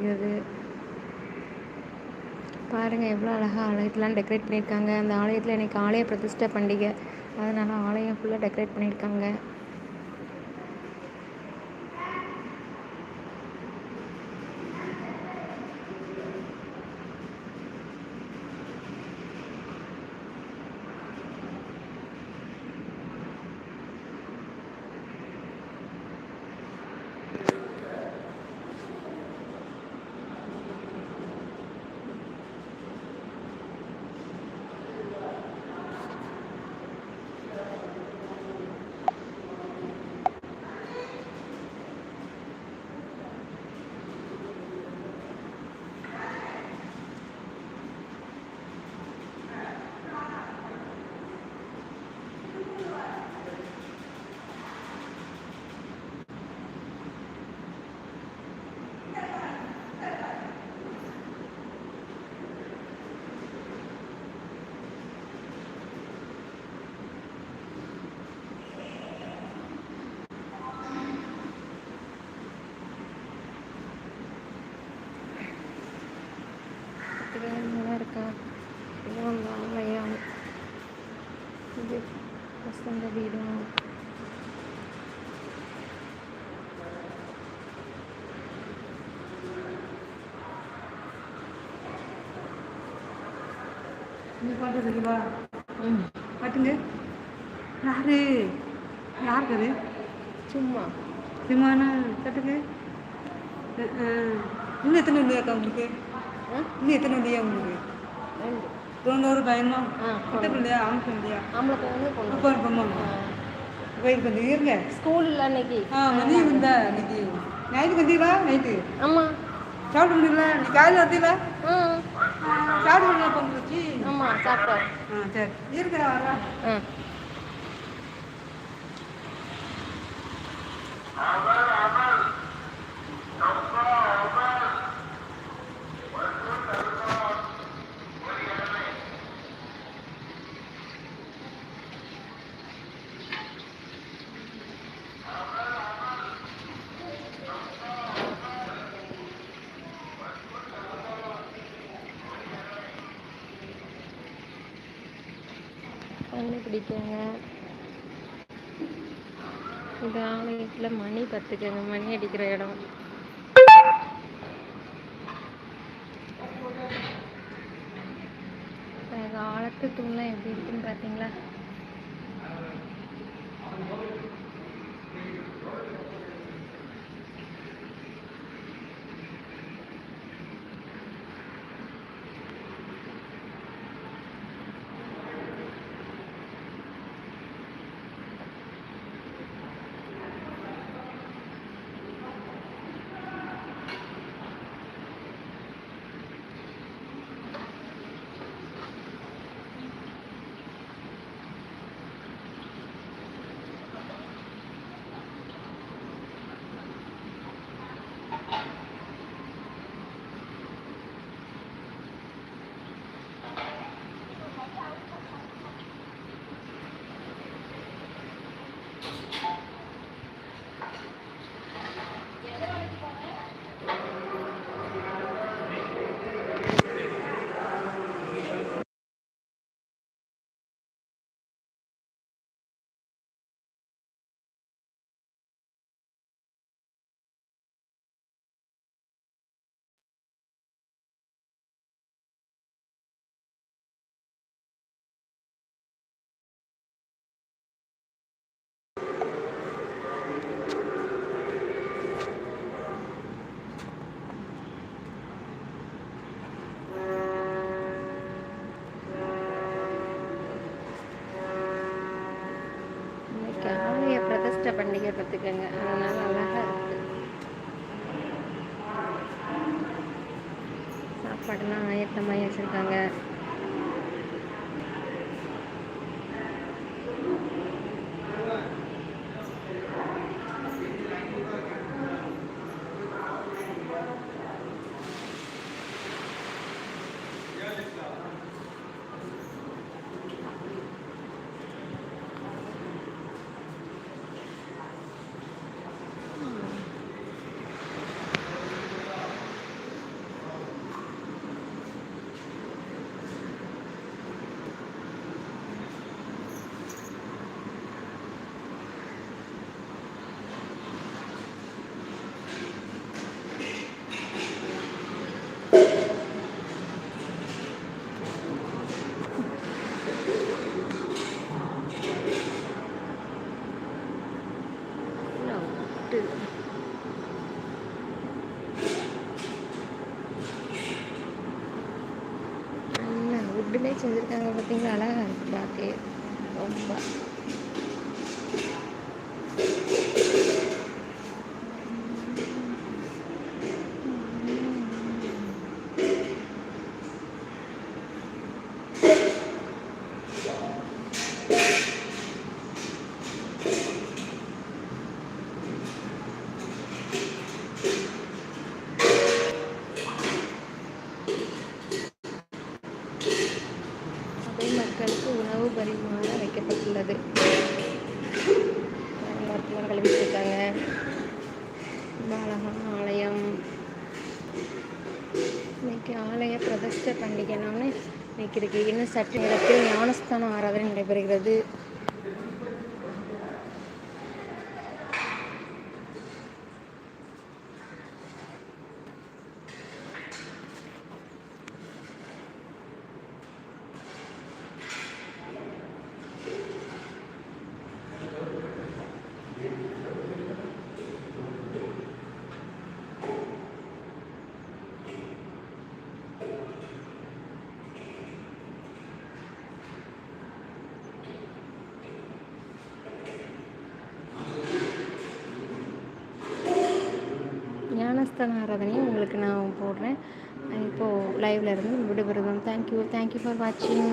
முடிகிறது பாருங்கள் எவ்வளோ அழகாக ஆலயத்தெலாம் டெக்கரேட் பண்ணியிருக்காங்க. அந்த ஆலயத்தில் இன்றைக்கி ஆலய பிரதிஷ்டை பண்டிகை. அதனால் ஆலயம் ஃபுல்லாக டெக்கரேட் பண்ணியிருக்காங்க இது நல்லா இருக்கா வீடும் நீ பாட்டு இருக்குவா ம் பாட்டுங்க யாரு யாருக்கு அது சும்மா விமான கட்டுக்கு இன்னும் எத்தனை இல்லையாக்கா உங்களுக்கு இன்னும் எத்தனை இல்லையா உங்களுக்கு தொண்ணூறு பயமா ஆ எத்தனை இல்லையா ஆமாம் இல்லையா ஆம்பளை பையனு பொண்ணு அப்பா இருப்போமா வெயிட் பண்ணி இருங்க ஸ்கூல் இல்லை அன்னைக்கு ஆ மணி வந்தா இன்னைக்கு நைட்டு வந்தீங்களா நைட்டு ஆமாம் சாப்பிட முடியல நீ காலையில் வந்தீங்களா சாப்பிட முடியல பொங்கலுச்சு ஆமாம் சாப்பிட்டோம் ஆ சரி இருங்க வரா ஆ பிடிக்குங்க. இது ஆலயத்தில் மணி பார்த்துக்கங்க மணி அடிக்கிற இடம். காலத்து தூண்லாம் எப்படி இருக்குன்னு பார்த்தீங்களா இன்னைக்கு ஆலய பண்டிகை பார்த்துக்கோங்க. அதனால அழகா இருக்கு. சாப்பாடுலாம் ஆயத்தமாக வச்சுருக்காங்க அழகாக இருக்குது பார்க்க ரொம்ப. உணவு வைக்கப்பட்டுள்ளது. மருத்துவம் கழுவிட்டு இருக்காங்க அழகான ஆலயம். இன்னைக்கு ஆலய பிரதிஷ்டை பண்டிகைனாலே இன்னைக்கு இருக்கு இன்னும் சற்று நேரத்தில் ஞானஸ்தான ஆராதனை நடைபெறுகிறது. ஞானஸ்தான ஆராதனையும் உங்களுக்கு நான் போடுறேன். இப்போது லைவ்ல இருந்து விடுபடுறோம் தேங்க்யூ தேங்க்யூ ஃபார் வாட்சிங்